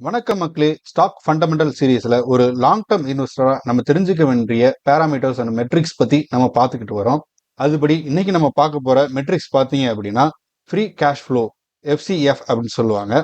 வணக்கம் மக்களே. Stock fundamental சீரீஸ்ல ஒரு லாங் டேர்ம் இன்வெஸ்டரா நம்ம தெரிஞ்சுக்க வேண்டிய பேராமீட்டர்ஸ் அண்ட் மெட்ரிக்ஸ் பத்தி நம்ம பார்த்துக்கிட்டு வரோம். அதுபடி இன்னைக்கு நம்ம பார்க்க போற மெட்ரிக்ஸ் பார்த்தீங்க அப்படின்னா ஃப்ரீ கேஷ் ஃப்ளோ எஃப்சிஎஃப் அப்படின்னு சொல்லுவாங்க.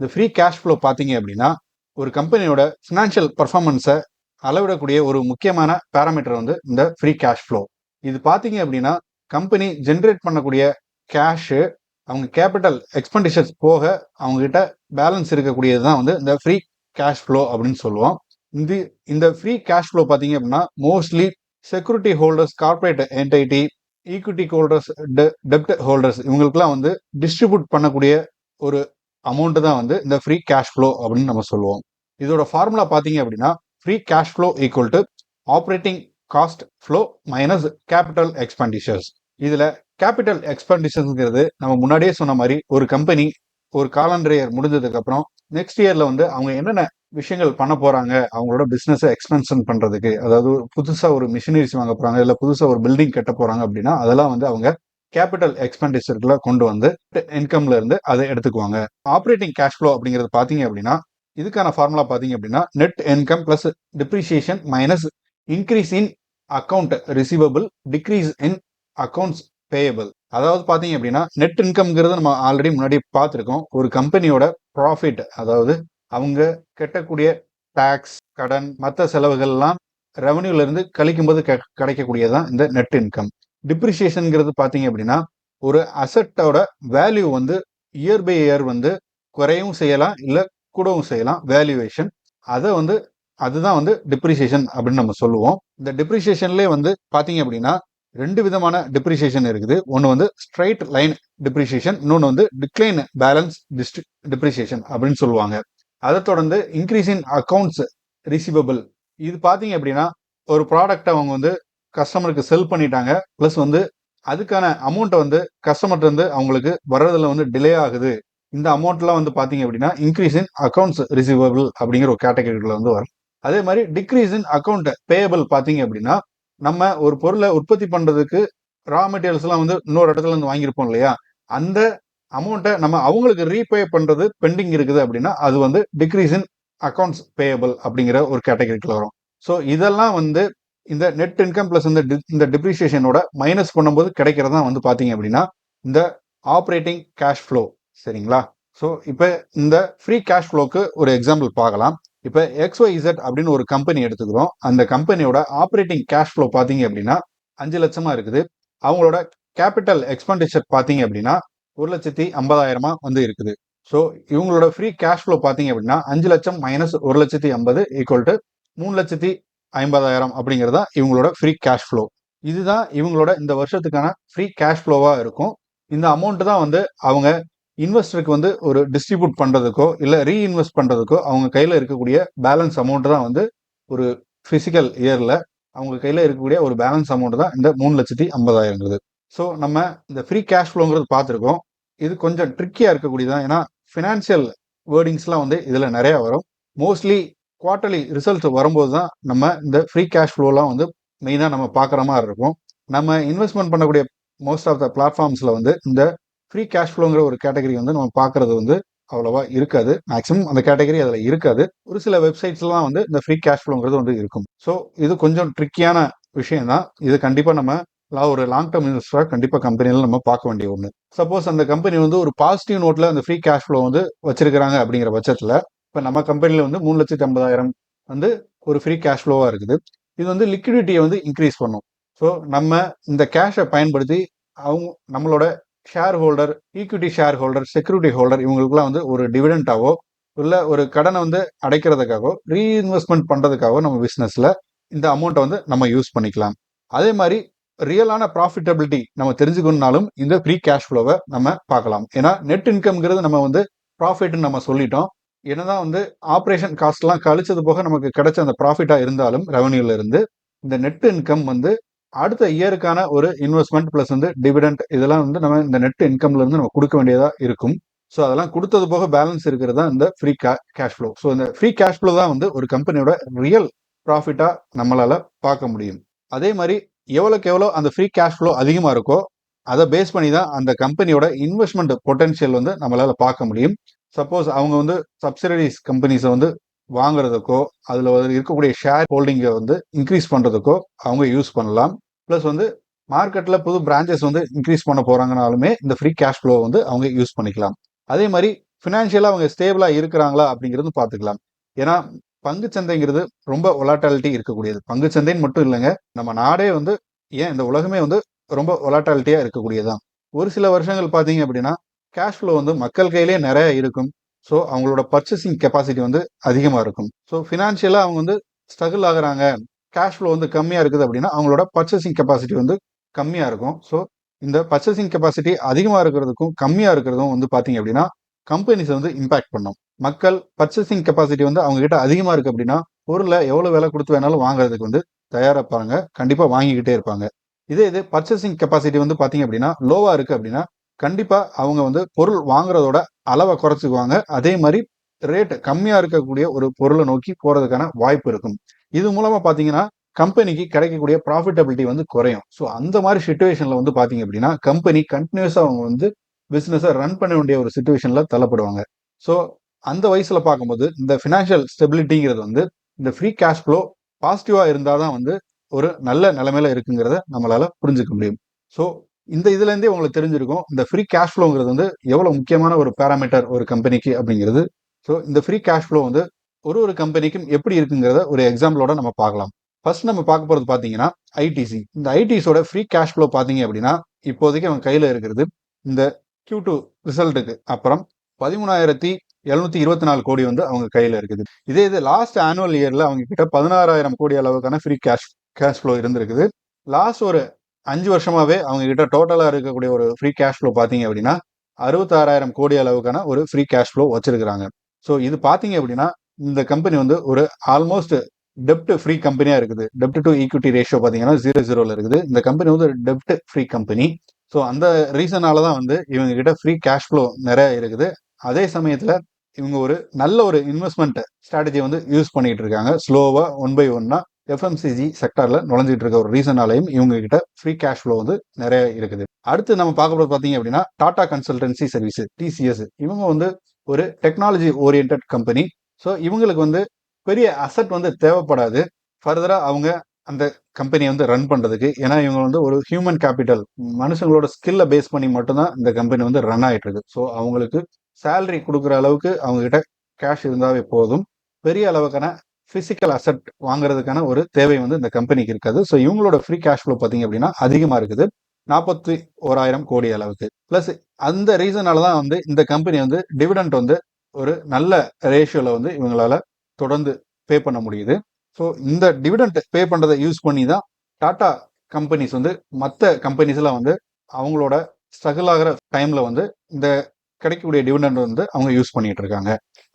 இந்த ஃப்ரீ கேஷ் ஃப்ளோ பார்த்தீங்க அப்படின்னா ஒரு கம்பெனியோட ஃபினான்ஷியல் பர்ஃபார்மன்ஸை அளவிடக்கூடிய ஒரு முக்கியமான பேராமீட்டர் வந்து இந்த ஃப்ரீ கேஷ் ஃப்ளோ இது பார்த்தீங்க அப்படின்னா கம்பெனி ஜென்ரேட் பண்ணக்கூடிய கேஷு அவங்க கேபிட்டல் எக்ஸ்பெண்டிச்சர்ஸ் போக அவங்ககிட்ட பேலன்ஸ் இருக்கக்கூடியது தான் வந்து இந்த ஃப்ரீ கேஷ் ஃப்ளோ அப்படின்னு சொல்லுவோம். இந்த இந்த ஃப்ரீ கேஷ் ஃப்ளோ பார்த்தீங்க அப்படின்னா mostly security holders corporate entity equity holders டெப்ட் ஹோல்டர்ஸ் இவங்களுக்குலாம் வந்து டிஸ்ட்ரிபியூட் பண்ணக்கூடிய ஒரு அமௌண்ட்டு தான் வந்து இந்த ஃப்ரீ கேஷ் ஃப்ளோ அப்படின்னு நம்ம சொல்லுவோம். இதோட ஃபார்முலா பார்த்தீங்க அப்படின்னா free cash flow equal to operating cost flow minus capital expenditures இதில் கேபிட்டல் எக்ஸ்பெண்டிச்சர்ஸ்ங்கிறது நம்ம முன்னாடியே சொன்ன மாதிரி ஒரு கம்பெனி ஒரு காலண்டர் இயர் முடிஞ்சதுக்கு அப்புறம் நெக்ஸ்ட் இயர்ல வந்து அவங்க என்னென்ன விஷயங்கள் பண்ண போறாங்க அவங்களோட பிசினஸ் எக்ஸ்பென்ஷன் பண்றதுக்கு அதாவது புதுசா ஒரு மிஷினரிஸ் வாங்க போறாங்க இல்ல புதுசா ஒரு பில்டிங் கட்ட போறாங்க அப்படின்னா அதெல்லாம் வந்து அவங்க கேபிட்டல் எக்ஸ்பெண்டிச்சர்ல கொண்டு வந்து இன்கம்ல இருந்து அதை எடுத்துக்குவாங்க. ஆப்ரேட்டிங் கேஷ் ஃப்ளோ அப்படிங்கிறது பாத்தீங்க அப்படின்னா இதுக்கான ஃபார்முலா பாத்தீங்க அப்படின்னா net income plus depreciation minus increase in account receivable decrease in accounts payable அதாவது பார்த்தீங்க அப்படின்னா நெட் இன்கம்ங்கிறது நம்ம ஆல்ரெடி முன்னாடி பார்த்துருக்கோம். ஒரு கம்பெனியோட ப்ராஃபிட் அதாவது அவங்க கெட்டக்கூடிய டேக்ஸ் கடன் மற்ற செலவுகள்லாம் ரெவன்யூல இருந்து கழிக்கும் போது கிடைக்கக்கூடியதான் இந்த நெட் இன்கம் டிப்ரிசியேஷன்ங்கிறது பார்த்தீங்க அப்படின்னா ஒரு அசட்டோட வேல்யூ வந்து இயர் பை இயர் வந்து குறையவும் செய்யலாம் இல்லை கூடவும் செய்யலாம். வேல்யூவேஷன் அதை வந்து அதுதான் வந்து டிப்ரிசியேஷன் அப்படின்னு நம்ம சொல்லுவோம். இந்த டிப்ரிசியேஷன்லேயே வந்து பார்த்தீங்க அப்படின்னா ரெண்டு விதமான டிப்ரிசியேஷன் இருக்குது. ஒன்று வந்து ஸ்ட்ரைட் லைன் டிப்ரிசியேஷன் இன்னொன்று வந்து டிக்ளைன் பேலன்ஸ் டிஸ்ட்ரி டிப்ரிசியேஷன் அப்படின்னு சொல்லுவாங்க. அதை தொடர்ந்து இன்க்ரீஸ் இன் அக்கௌண்ட்ஸ் ரிசீவபிள் இது பார்த்தீங்க அப்படின்னா ஒரு ப்ராடக்டை அவங்க வந்து கஸ்டமருக்கு செல் பண்ணிட்டாங்க. ப்ளஸ் வந்து அதுக்கான அமௌண்ட்டை வந்து கஸ்டமர்கிட்ட அவங்களுக்கு வர்றதுல வந்து டிலே ஆகுது. இந்த அமௌண்ட்லாம் வந்து பார்த்தீங்க அப்படின்னா இன்க்ரீஸ் இன் அக்கௌண்ட்ஸ் ரிசீவபிள் அப்படிங்கிற ஒரு கேட்டகரியில் வந்து வரும். அதே மாதிரி டிக்ரீஸ் இன் அக்கௌண்ட் பேயபிள் பார்த்தீங்க அப்படின்னா நம்ம ஒரு பொருளை உற்பத்தி பண்றதுக்கு ரா மெட்டீரியல்ஸ் எல்லாம் வந்து இன்னொரு இடத்துல இருந்து வாங்கியிருப்போம் இல்லையா? அந்த அமௌண்ட்டை நம்ம அவங்களுக்கு ரீபே பண்றது பெண்டிங் இருக்குது அப்படின்னா அது வந்து டிக்ரீஸ் இன் அக்கௌண்ட்ஸ் பேயபிள் அப்படிங்கிற ஒரு கேட்டகரிக்குள்ள வரும். ஸோ இதெல்லாம் வந்து இந்த நெட் இன்கம் பிளஸ் இந்த இந்த டிப்ரிசியேஷனோட மைனஸ் பண்ணும்போது கிடைக்கிறதா வந்து பார்த்தீங்க அப்படின்னா இந்த ஆப்ரேட்டிங் கேஷ் ஃப்ளோ சரிங்களா? ஸோ இப்போ இந்த ஃப்ரீ கேஷ் ஃப்ளோக்கு ஒரு எக்ஸாம்பிள் பார்க்கலாம். இப்போ எக்ஸ்ஒய்இசட் அப்படின்னு ஒரு கம்பெனி எடுத்துக்கிறோம். அந்த கம்பெனியோட ஆப்ரேட்டிங் கேஷ் ஃப்ளோ பார்த்தீங்க அப்படின்னா அஞ்சு லட்சமாக இருக்குது. அவங்களோட கேபிட்டல் எக்ஸ்பெண்டிச்சர் பார்த்தீங்க அப்படின்னா ஒரு லட்சத்தி ஐம்பதாயிரமா வந்து இருக்குது. ஸோ இவங்களோட ஃப்ரீ கேஷ் ஃப்ளோ பார்த்தீங்க அப்படின்னா அஞ்சு லட்சம் மைனஸ் ஒரு லட்சத்தி ஐம்பது ஈக்குவல் டு மூணு லட்சத்தி ஐம்பதாயிரம் அப்படிங்கிறதா இவங்களோட ஃப்ரீ கேஷ் ஃப்ளோ இதுதான் இவங்களோட இந்த வருஷத்துக்கான ஃப்ரீ கேஷ் ஃப்ளோவாக இருக்கும். இந்த அமௌண்ட் தான் வந்து அவங்க இன்வெஸ்டருக்கு வந்து ஒரு டிஸ்ட்ரிபியூட் பண்ணுறதுக்கோ இல்லை ரீஇன்வெஸ்ட் பண்ணுறதுக்கோ அவங்க கையில் இருக்கக்கூடிய பேலன்ஸ் அமௌண்ட் தான் வந்து ஒரு ஃபிசிக்கல் இயரில் அவங்க கையில் இருக்கக்கூடிய ஒரு பேலன்ஸ் அமௌண்ட் தான் இந்த மூணு லட்சத்தி ஐம்பதாயிரங்கிறது ஸோ நம்ம இந்த ஃப்ரீ கேஷ் ஃப்ளோங்கிறது பார்த்துருக்கோம். இது கொஞ்சம் ட்ரிக்கியாக இருக்கக்கூடியதான் ஏன்னா ஃபினான்ஷியல் வேர்டிங்ஸ்லாம் வந்து இதில் நிறையா வரும். மோஸ்ட்லி குவார்டர்லி ரிசல்ட்ஸ் வரும்போது தான் நம்ம இந்த ஃப்ரீ கேஷ் ஃப்ளோலாம் வந்து மெயினாக நம்ம பார்க்குற மாதிரி இருக்கும். நம்ம இன்வெஸ்ட்மெண்ட் பண்ணக்கூடிய மோஸ்ட் ஆஃப் த பிளாட்ஃபார்ம்ஸில் வந்து இந்த ஃப்ரீ கேஷ் ஃப்ளோங்கிற ஒரு கேட்டகரி வந்து நம்ம பார்க்கறது வந்து அவ்வளோவா இருக்காது. மேக்ஸிமம் அந்த கேட்டகரி அதில் இருக்காது. ஒரு சில வெப்சைட்ஸ்லாம் வந்து இந்த ஃப்ரீ கேஷ் ஃப்ளோங்கிறது வந்து இருக்கும். ஸோ இது கொஞ்சம் ட்ரிக்கியான விஷயம் தான் இது கண்டிப்பாக நம்ம ஒரு லாங் டேர்ம் இன்வெஸ்டராக கண்டிப்பாக கம்பெனியில் நம்ம பார்க்க வேண்டிய ஒன்று சப்போஸ் அந்த கம்பெனி வந்து ஒரு பாசிட்டிவ் நோட்டில் அந்த ஃப்ரீ கேஷ் ஃப்ளோ வந்து வச்சிருக்கிறாங்க அப்படிங்கிற பட்சத்தில் இப்போ நம்ம கம்பெனியில் வந்து மூணு லட்சத்தி ஐம்பதாயிரம் வந்து ஒரு ஃப்ரீ கேஷ் ஃப்ளோவாக இருக்குது. இது வந்து லிக்விடிட்டியை வந்து இன்க்ரீஸ் பண்ணும். ஸோ நம்ம இந்த கேஷை பயன்படுத்தி அவங்க நம்மளோட share holder equity share holder security holder இவங்களுக்குலாம் வந்து ஒரு டிவிடெண்டாவோ இல்லை ஒரு கடனை வந்து அடைக்கிறதுக்காகவோ ரீஇன்வெஸ்ட்மெண்ட் பண்ணுறதுக்காகவோ நம்ம பிஸ்னஸில் இந்த அமௌண்ட்டை வந்து நம்ம யூஸ் பண்ணிக்கலாம். அதே மாதிரி ரியலான ப்ராஃபிட்டபிலிட்டி நம்ம தெரிஞ்சுக்கணும்னாலும் இந்த ஃப்ரீ கேஷ் ஃப்ளோவை நம்ம பார்க்கலாம். ஏன்னா நெட் இன்கம்ங்கிறது நம்ம வந்து ப்ராஃபிட்னு நம்ம சொல்லிட்டோம். என்னதான் வந்து ஆப்ரேஷன் காஸ்ட்லாம் கழிச்சது போக நமக்கு கிடைச்ச அந்த ப்ராஃபிட்டாக இருந்தாலும் ரெவன்யூல இருந்து இந்த நெட் இன்கம் வந்து அடுத்த இயருக்கான ஒரு இன்வெஸ்ட்மெண்ட் ப்ளஸ் வந்து டிவிடெண்ட் இதெல்லாம் வந்து நம்ம இந்த நெட் இன்கம்ல இருந்து நம்ம கொடுக்க வேண்டியதா இருக்கும். ஸோ அதெல்லாம் கொடுத்தது போக பேலன்ஸ் இருக்கிறதா இந்த ஃப்ரீ கேஷ் ஃப்ளோ ஸோ இந்த ஃப்ரீ கேஷ் ஃப்ளோ தான் வந்து ஒரு கம்பெனியோட ரியல் ப்ராஃபிட்டா நம்மளால பார்க்க முடியும். அதே மாதிரி எவ்வளோக்கு எவ்வளோ அந்த ஃப்ரீ கேஷ் ஃப்ளோ அதிகமாக இருக்கோ அதை பேஸ் பண்ணி தான் அந்த கம்பெனியோட இன்வெஸ்ட்மெண்ட் பொட்டன்ஷியல் வந்து நம்மளால பார்க்க முடியும். சப்போஸ் அவங்க வந்து சப்சிடரிஸ் கம்பெனிஸை வந்து வாங்குறதுக்கோ அதில் இருக்கக்கூடிய ஷேர் ஹோல்டிங்கை வந்து இன்க்ரீஸ் பண்ணுறதுக்கோ அவங்க யூஸ் பண்ணலாம். ப்ளஸ் வந்து மார்க்கெட்டில் புது பிரான்ச்சஸ் வந்து இன்க்ரீஸ் பண்ண போகிறாங்கனாலுமே இந்த ஃப்ரீ கேஷ் ஃப்ளோ வந்து அவங்க யூஸ் பண்ணிக்கலாம். அதே மாதிரி ஃபினான்ஷியலாக அவங்க ஸ்டேபிளாக இருக்கிறாங்களா அப்படிங்கிறது பார்த்துக்கலாம். ஏன்னா பங்கு சந்தைங்கிறது ரொம்ப ஒலாட்டாலிட்டி இருக்கக்கூடியது. பங்கு சந்தைன்னு மட்டும் இல்லைங்க நம்ம நாடே வந்து ஏன் இந்த உலகமே வந்து ரொம்ப ஒலாட்டாலிட்டியாக இருக்கக்கூடியதுதான். ஒரு சில வருஷங்கள் பார்த்தீங்க அப்படின்னா கேஷ் ஃப்ளோ வந்து மக்கள் கையிலே நிறைய இருக்கும். ஸோ அவங்களோட பர்ச்சேசிங் கெப்பாசிட்டி வந்து அதிகமாக இருக்கும். ஸோ ஃபினான்ஷியலாக அவங்க வந்து ஸ்ட்ரகிள் ஆகுறாங்க. கேஷ் ஃப்ளோ வந்து கம்மியாக இருக்குது அப்படின்னா அவங்களோட பர்ச்சேசிங் கெப்பாசிட்டி வந்து கம்மியாக இருக்கும். ஸோ இந்த பர்ச்சேசிங் கெப்பாசிட்டி அதிகமாக இருக்கிறதுக்கும் கம்மியாக இருக்கிறதும் வந்து பார்த்தீங்க அப்படின்னா கம்பெனிஸ் வந்து இம்பாக்ட் பண்ணும். மக்கள் பர்ச்சேசிங் கெப்பாசிட்டி வந்து அவங்ககிட்ட அதிகமாக இருக்குது அப்படின்னா பொருளை எவ்வளோ விலை கொடுத்து வேணாலும் வாங்குறதுக்கு வந்து தயாராக கண்டிப்பாக வாங்கிக்கிட்டே இருப்பாங்க. இதே இது பர்ச்சேசிங் கெப்பாசிட்டி வந்து பார்த்தீங்க அப்படின்னா லோவாக இருக்குது அப்படின்னா கண்டிப்பாக அவங்க வந்து பொருள் வாங்குறதோட அளவை குறைச்சிக்குவாங்க. அதே மாதிரி ரேட் கம்மியாக இருக்கக்கூடிய ஒரு பொருளை நோக்கி போகிறதுக்கான வாய்ப்பு இருக்கும். இது மூலமாக பார்த்தீங்கன்னா கம்பெனிக்கு கிடைக்கக்கூடிய ப்ராஃபிட்டபிலிட்டி வந்து குறையும். ஸோ அந்த மாதிரி சுச்சுவேஷனில் வந்து பார்த்தீங்க அப்படின்னா கம்பெனி கண்டினியூஸாக அவங்க வந்து பிஸ்னஸை ரன் பண்ண வேண்டிய ஒரு சுச்சுவேஷனில் தள்ளப்படுவாங்க. ஸோ அந்த வயசில் பார்க்கும்போது இந்த ஃபினான்ஷியல் ஸ்டெபிலிட்டிங்கிறது வந்து இந்த ஃப்ரீ கேஷ் ஃப்ளோ பாசிட்டிவாக இருந்தால் தான் வந்து ஒரு நல்ல நிலைமையில இருக்குங்கிறத நம்மளால புரிஞ்சுக்க முடியும். ஸோ இந்த இதுலேருந்தே உங்களுக்கு தெரிஞ்சிருக்கும் இந்த ஃப்ரீ கேஷ் ஃப்ளோங்கிறது வந்து எவ்வளோ முக்கியமான ஒரு பேராமீட்டர் ஒரு கம்பெனிக்கு அப்படிங்கிறது. ஸோ இந்த ஃப்ரீ கேஷ் ஃப்ளோ வந்து ஒரு ஒரு கம்பெனிக்கும் எப்படி இருக்குங்கிறத ஒரு எக்ஸாம்பிளோட நம்ம பார்க்கலாம். ஃபர்ஸ்ட் நம்ம பார்க்க போகிறது பார்த்தீங்கன்னா ஐடிசி இந்த ஐடிஸோட ஃப்ரீ கேஷ் ஃப்ளோ பார்த்தீங்க அப்படின்னா இப்போதைக்கு அவங்க கையில் இருக்கிறது இந்த கியூ டூ ரிசல்ட்டுக்கு அப்புறம் பதிமூணாயிரத்தி எழுநூத்தி இருபத்தி நாலு கோடி வந்து அவங்க கையில் இருக்குது. இதே இது லாஸ்ட் ஆனுவல் இயரில் அவங்க கிட்ட பதினாறாயிரம் கோடி அளவுக்கான ஃப்ரீ கேஷ் கேஷ் ஃப்ளோ இருந்திருக்குது. லாஸ்ட் ஒரு அஞ்சு வருஷமாவே அவங்க கிட்ட டோட்டலா இருக்கக்கூடிய ஒரு ஃப்ரீ கேஷ் ஃப்ளோ பாத்தீங்க அப்படின்னா அறுபத்தாறாயிரம் கோடி அளவுக்கான ஒரு ஃப்ரீ கேஷ் ஃப்ளோ வச்சிருக்கிறாங்க. ஸோ இது பாத்தீங்க அப்படின்னா இந்த கம்பெனி வந்து ஒரு ஆல்மோஸ்ட் டெப்ட் ஃப்ரீ கம்பெனியா இருக்குது. டெப்ட் டு ஈக்விட்டி ரேஷியோ பாத்தீங்கன்னா ஜீரோ ஜீரோல இருக்குது. இந்த கம்பெனி வந்து டெப்ட் ஃப்ரீ கம்பெனி ஸோ அந்த ரீசனால தான் வந்து இவங்க கிட்ட ஃப்ரீ கேஷ் ஃப்ளோ நிறைய இருக்குது. அதே சமயத்துல இவங்க ஒரு நல்ல ஒரு இன்வெஸ்ட்மெண்ட் ஸ்ட்ராட்டஜி வந்து யூஸ் பண்ணிட்டு இருக்காங்க. ஸ்லோவா ஒன் பை ஒன்னா எஃப்எம்சிஜி செக்டர்ல நுழைஞ்சிட்டு இருக்க ஒரு ரீசனாலையும் இவங்க கிட்ட ஃப்ரீ கேஷ் ஃப்ளோ வந்து நிறைய இருக்குது. அடுத்து நம்ம பார்க்க போது பாத்தீங்க அப்படின்னா டாடா கன்சல்டன்சி சர்வீஸ் டிசிஎஸ் இவங்க வந்து ஒரு டெக்னாலஜி ஓரியன்ட் கம்பெனி ஸோ இவங்களுக்கு வந்து பெரிய அசட் வந்து தேவைப்படாது. ஃபர்தரா அவங்க அந்த கம்பெனியை வந்து ரன் பண்றதுக்கு. ஏன்னா இவங்க வந்து ஒரு ஹியூமன் கேபிட்டல் மனுஷங்களோட ஸ்கில்ல பேஸ் பண்ணி மட்டும்தான் இந்த கம்பெனி வந்து ரன் ஆயிட்டு இருக்கு. ஸோ அவங்களுக்கு சேலரி கொடுக்குற அளவுக்கு அவங்க கிட்ட கேஷ் இருந்தாவே போதும். பெரிய அளவுக்கான பிசிக்கல் அசட் வாங்குறதுக்கான ஒரு தேவை வந்து இந்த கம்பெனிக்கு இருக்காது. ஸோ இவங்களோட ஃப்ரீ கேஷ் ஃப்ளோ பார்த்தீங்க அப்படின்னா அதிகமாக இருக்குது. நாற்பத்தி ஓராயிரம் கோடி அளவுக்கு. ப்ளஸ் அந்த ரீசனால தான் வந்து இந்த கம்பெனி வந்து டிவிடெண்ட் வந்து ஒரு நல்ல ரேஷியோவில் வந்து இவங்களால தொடர்ந்து பே பண்ண முடியுது. ஸோ இந்த டிவிடெண்ட் பே பண்ணுறதை யூஸ் பண்ணி தான் டாடா கம்பெனிஸ் வந்து மற்ற கம்பெனிஸ்லாம் வந்து அவங்களோட ஸ்ட்ரகிள் ஆகிற டைமில் வந்து இந்த கிடைக்கக்கூடிய டிவிடெண்ட் வந்து அவங்க யூஸ் பண்ணிட்டு இருக்காங்க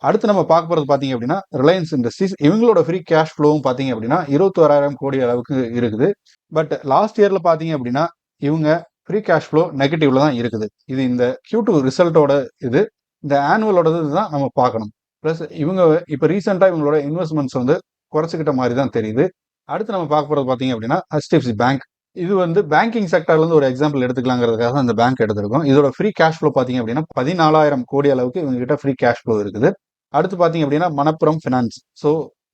அடுத்து நம்ம பார்க்க போகிறது பார்த்தீங்க அப்படின்னா ரிலையன்ஸ் இண்டஸ்ட்ரீஸ் இவங்களோட ஃப்ரீ கேஷ் ஃப்ளோவும் பார்த்தீங்க அப்படின்னா இருபத்தோராயிரம் கோடி அளவுக்கு இருக்குது. பட் லாஸ்ட் இயரில் பார்த்தீங்க அப்படின்னா இவங்க ஃப்ரீ கேஷ் ஃப்ளோ நெகட்டிவ்ல தான் இருக்குது. இது இந்த கியூ டூ ரிசல்ட்டோட இது இந்த ஆனுவலோட தான் நம்ம பார்க்கணும். ப்ளஸ் இவங்க இப்போ ரீசெண்டாக இவங்களோட இன்வெஸ்ட்மெண்ட்ஸ் வந்து குறைச்சிக்கிட்ட மாதிரி தான் தெரியுது. அடுத்து நம்ம பார்க்க போகிறது பார்த்தீங்க அப்படின்னா ஹெச்டிஎஃப்சி பேங்க் இது வந்து பேங்கிங் செக்டர்ல இருந்து ஒரு எக்ஸாம்பிள் எடுத்துக்கலாங்கிறதுக்காக தான் இந்த பேங்க் எடுத்திருக்கோம். இதோட ஃப்ரீ கேஷ் ஃப்ளோ பாத்தீங்க அப்படின்னா பதினாலாயிரம் கோடி அளவுக்கு இவங்க கிட்ட ஃப்ரீ கேஷ் ஃப்ளோ இருக்குது. அடுத்து பாத்தீங்க அப்படின்னா மணப்புரம் ஃபினான்ஸ் ஸோ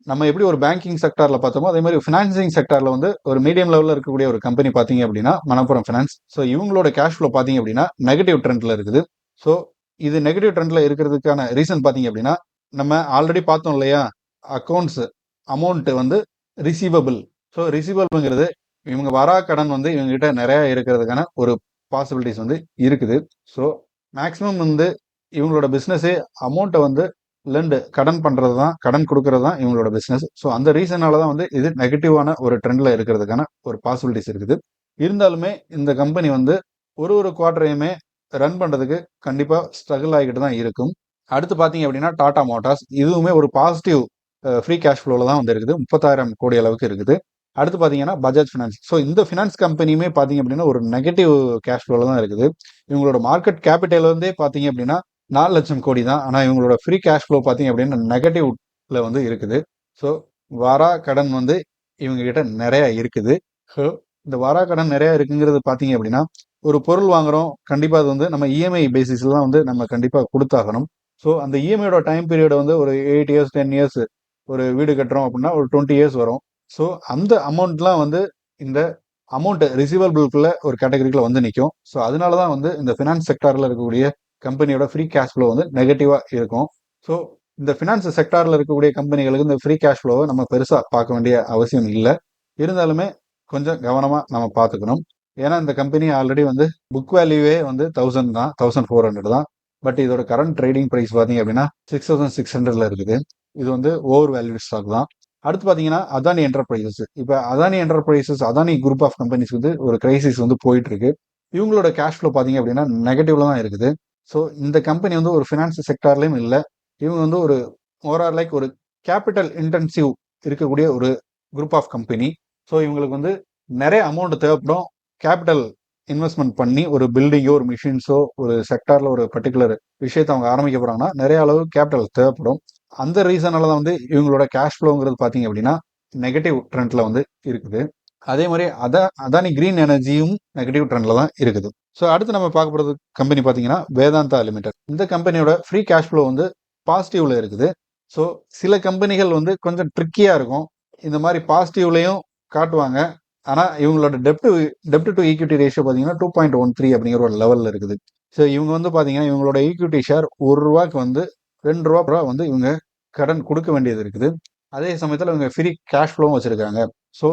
நம்ம எப்படி ஒரு பேங்கிங் செக்டர்ல பார்த்தோமோ அதே மாதிரி ஃபினான்சிங் செக்டர்ல வந்து ஒரு மீடியம் லெவலில் இருக்கக்கூடிய ஒரு கம்பெனி பாத்தீங்க அப்படின்னா மணப்புரம் ஃபினான்ஸ் ஸோ இவங்களோட கேஷ் ஃப்ளோ பாத்தீங்க அப்படின்னா நெகட்டிவ் ட்ரெண்ட்ல இருக்குது. ஸோ இது நெகட்டிவ் ட்ரெண்ட்ல இருக்கிறதுக்கான ரீசன் பாத்தீங்க அப்படின்னா நம்ம ஆல்ரெடி பார்த்தோம் இல்லையா அக்கௌண்ட்ஸ் அமௌண்ட் வந்து ரிசீவபிள் ஸோ ரிசீவபிள்ங்கிறது இவங்க வரா கடன் வந்து இவங்ககிட்ட நிறையா நிறைய இருக்கிறதுக்கான ஒரு பாசிபிலிட்டிஸ் வந்து இருக்குது. ஸோ மேக்ஸிமம் வந்து இவங்களோட பிஸ்னஸே அமௌண்ட்டை வந்து லெண்டு கடன் பண்ணுறது தான் கடன் கொடுக்கறது தான் இவங்களோட பிஸ்னஸ் ஸோ அந்த ரீசனால தான் வந்து இது நெகட்டிவான ஒரு ட்ரெண்டில் இருக்கிறதுக்கான ஒரு பாசிபிலிட்டிஸ் இருக்குது. இருந்தாலுமே இந்த கம்பெனி வந்து ஒரு ஒரு குவார்டரையுமே ரன் பண்ணுறதுக்கு கண்டிப்பாக ஸ்ட்ரகிள் ஆகிக்கிட்டு தான் இருக்கும். அடுத்து பார்த்தீங்க அப்படின்னா டாடா மோட்டார்ஸ் இதுவுமே ஒரு பாசிட்டிவ் ஃப்ரீ கேஷ் ஃப்ளோவில் தான் வந்து இருக்குது. முப்பத்தாயிரம் கோடி அளவுக்கு இருக்குது. அடுத்து பார்த்தீங்கன்னா பஜாஜ் ஃபினான்ஸ் ஸோ இந்த ஃபினான்ஸ் கம்பெனியுமே பார்த்தீங்க அப்படின்னா ஒரு நெகட்டிவ் கேஷ் ஃப்ளோவில் தான் இருக்குது. இவங்களோட மார்க்கெட் கேபிட்டல் வந்து பார்த்தீங்க அப்படின்னா நாலு லட்சம் கோடி தான். ஆனால் இவங்களோட ஃப்ரீ கேஷ் ஃப்ளோ பார்த்தீங்க அப்படின்னா நெகட்டிவ்ல வந்து இருக்குது. ஸோ வாரா கடன் வந்து இவங்க கிட்ட இருக்குது. ஸோ இந்த வாரா கடன் நிறையா இருக்குங்கிறது பார்த்தீங்க அப்படின்னா ஒரு பொருள் வாங்குறோம். கண்டிப்பாக அது வந்து நம்ம இஎம்ஐ பேசிஸில் தான் வந்து நம்ம கண்டிப்பாக கொடுத்தாகணும். ஸோ அந்த இஎம்ஐயோட டைம் பீரியட் வந்து ஒரு எயிட் இயர்ஸ் டென் இயர்ஸ் ஒரு வீடு கட்டுறோம் அப்படின்னா ஒரு டுவெண்ட்டி இயர்ஸ் வரும். ஸோ அந்த அமௌண்ட்லாம் வந்து இந்த அமௌண்ட் ரிசீவபிள்குள்ள ஒரு கேட்டகரிக்குள்ள வந்து நிற்கும் ஸோ அதனால தான் வந்து இந்த ஃபினான்ஸ் செக்டாரில் இருக்கக்கூடிய கம்பெனியோட ஃப்ரீ கேஷ் ஃப்ளோ வந்து நெகட்டிவாக இருக்கும். ஸோ இந்த ஃபினான்ஸ் செக்டாரில் இருக்கக்கூடிய கம்பெனிகளுக்கு இந்த ஃப்ரீ கேஷ் ஃப்ளோவை நம்ம பெருசாக பார்க்க வேண்டிய அவசியம் இல்லை. இருந்தாலுமே கொஞ்சம் கவனமாக நம்ம பார்த்துக்கணும். ஏன்னா இந்த கம்பெனி ஆல்ரெடி வந்து புக் வேல்யூவே வந்து தௌசண்ட் தான் தௌசண்ட் ஃபோர் ஹண்ட்ரட் தான். பட் இதோட கரண்ட் ட்ரேடிங் ப்ரைஸ் பார்த்தீங்க அப்படின்னா சிக்ஸ் தௌசண்ட் சிக்ஸ் ஹண்ட்ரட்ல இருக்குது. இது வந்து ஓவர் வேல்யூட் ஸ்டாக் தான். அடுத்து பார்த்தீங்கன்னா அதானி என்டர்பிரைசஸ் இப்போ Adani Enterprises Adani group of companies வந்து ஒரு கிரைசிஸ் வந்து போயிட்டு இருக்கு இவங்களோட கேஷ் ஃப்ளோ பார்த்தீங்க அப்படின்னா நெகட்டிவ்ல தான் இருக்குது. ஸோ இந்த கம்பெனி வந்து ஒரு ஃபினான்ஸ் செக்டார்லேயும் இல்லை. இவங்க வந்து ஒரு ஓவரால் லைக் ஒரு கேபிட்டல் இன்டென்சிவ் இருக்கக்கூடிய ஒரு குரூப் ஆஃப் கம்பெனி ஸோ இவங்களுக்கு வந்து நிறைய அமௌண்ட் தேவைப்படும். கேபிட்டல் இன்வெஸ்ட்மெண்ட் பண்ணி ஒரு பில்டிங்கோ ஒரு மிஷின்ஸோ ஒரு செக்டாரில் ஒரு பர்டிகுலர் விஷயத்தை அவங்க ஆரம்பிக்க போகிறாங்கன்னா நிறைய அளவு கேபிட்டல் தேவைப்படும். அந்த ரீசனால தான் வந்து இவங்களோட கேஷ் ஃப்ளோங்கிறது பார்த்தீங்க அப்படின்னா நெகட்டிவ் ட்ரெண்டில் வந்து இருக்குது. அதே மாதிரி அதான் அதானி கிரீன் எனர்ஜியும் நெகட்டிவ் ட்ரெண்டில் தான் இருக்குது. ஸோ அடுத்து நம்ம பார்க்க போகிறது கம்பெனி பார்த்தீங்கன்னா வேதாந்தா லிமிடெட் இந்த கம்பெனியோட ஃப்ரீ கேஷ் ஃப்ளோ வந்து பாசிட்டிவ்ல இருக்குது. ஸோ சில கம்பெனிகள் வந்து கொஞ்சம் ட்ரிக்கியாக இருக்கும். இந்த மாதிரி பாசிட்டிவ்லையும் காட்டுவாங்க. ஆனால் இவங்களோட டெப்ட் டெப்ட் டு ஈக்விட்டி ரேஷியோ பார்த்தீங்கன்னா டூ பாயிண்ட் ஒன் த்ரீ அப்படிங்கிற ஒரு லெவலில் இருக்குது. ஸோ இவங்க வந்து பார்த்தீங்கன்னா இவங்களோட ஈக்விட்டி ஷேர் ஒரு ரூபாய்க்கு வந்து ரெண்டு ரூபா ரூபா வந்து இவங்க கடன் கொடுக்க வேண்டியது இருக்குது. அதே சமயத்தில் இவங்க ஃப்ரீ கேஷ் ஃப்ளோவும் வச்சுருக்காங்க. ஸோ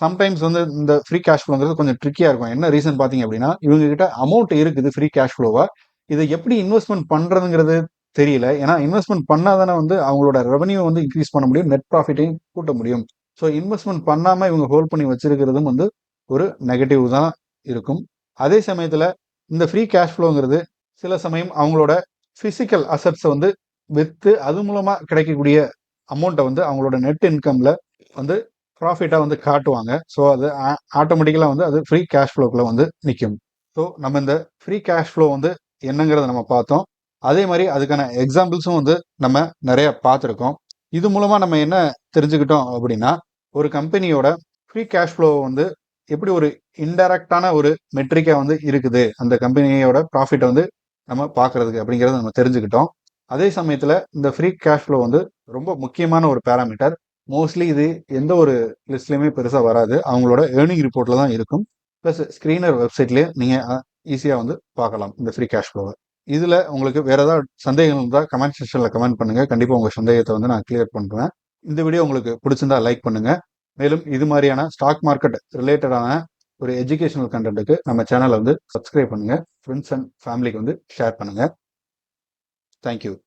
சம்டைம்ஸ் வந்து இந்த ஃப்ரீ கேஷ் ஃப்ளோங்கிறது கொஞ்சம் ட்ரிக்கியாக இருக்கும். என்ன ரீசன் பார்த்தீங்க அப்படின்னா இவங்க கிட்ட அமௌண்ட் இருக்குது ஃப்ரீ கேஷ் ஃப்ளோவாக இதை எப்படி இன்வெஸ்ட்மெண்ட் பண்ணுறதுங்கிறது தெரியல. ஏன்னா இன்வெஸ்ட்மெண்ட் பண்ணாதானே வந்து அவங்களோட ரெவன்யூ வந்து இன்க்ரீஸ் பண்ண முடியும் நெட் ப்ராஃபிட்டையும் கூட்ட முடியும். ஸோ இன்வெஸ்ட்மெண்ட் பண்ணாமல் இவங்க ஹோல்ட் பண்ணி வச்சிருக்கிறதும் வந்து ஒரு நெகட்டிவ் தான் இருக்கும். அதே சமயத்தில் இந்த ஃப்ரீ கேஷ் ஃப்ளோங்கிறது சில சமயம் அவங்களோட ஃபிசிக்கல் அசட்ஸை வந்து விற்று அது மூலமாக கிடைக்கக்கூடிய அமௌண்ட்டை வந்து அவங்களோட நெட் இன்கம்ல வந்து ப்ராஃபிட்டாக வந்து காட்டுவாங்க. ஸோ அது ஆட்டோமேட்டிக்கலாக வந்து அது ஃப்ரீ கேஷ் ஃப்ளோக்குள்ள வந்து நிற்கும் ஸோ நம்ம இந்த ஃப்ரீ கேஷ் ஃப்ளோ வந்து என்னங்கிறத நம்ம பார்த்தோம். அதே மாதிரி அதுக்கான எக்ஸாம்பிள்ஸும் வந்து நம்ம நிறைய பார்த்துருக்கோம். இது மூலமாக நம்ம என்ன தெரிஞ்சுக்கிட்டோம் அப்படின்னா ஒரு கம்பெனியோட ஃப்ரீ கேஷ் ஃப்ளோ வந்து எப்படி ஒரு இன்டைரக்டான ஒரு மெட்ரிக்காக வந்து இருக்குது. அந்த கம்பெனியோட ப்ராஃபிட்டை வந்து நம்ம பார்க்கறதுக்கு அப்படிங்கிறத நம்ம தெரிஞ்சுக்கிட்டோம். அதே சமயத்தில் இந்த ஃப்ரீ கேஷ் ஃப்ளோ வந்து ரொம்ப முக்கியமான ஒரு பேராமீட்டர் மோஸ்ட்லி இது எந்த ஒரு லிஸ்ட்லேயுமே பெருசாக வராது. அவங்களோட ஏர்னிங் ரிப்போர்ட்டில் தான் இருக்கும். ப்ளஸ் ஸ்க்ரீனர் வெப்சைட்லேயே நீங்கள் ஈஸியாக வந்து பார்க்கலாம் இந்த ஃப்ரீ கேஷ் ஃப்ளோவை இதில் உங்களுக்கு வேறு ஏதாவது சந்தேகம் இருந்தால் கமெண்ட் செக்ஷனில் கமெண்ட் பண்ணுங்கள் கண்டிப்பாக உங்கள் சந்தேகத்தை வந்து நான் கிளியர் பண்ணுவேன் இந்த வீடியோ உங்களுக்கு பிடிச்சிருந்தா லைக் பண்ணுங்கள் மேலும் இது மாதிரியான ஸ்டாக் மார்க்கெட் ரிலேட்டடான ஒரு எஜுகேஷனல் கண்டென்ட்டுக்கு நம்ம சேனலை வந்து சப்ஸ்கிரைப் பண்ணுங்கள் ஃப்ரெண்ட்ஸ் அண்ட் ஃபேமிலிக்கு வந்து ஷேர் பண்ணுங்கள் Thank you.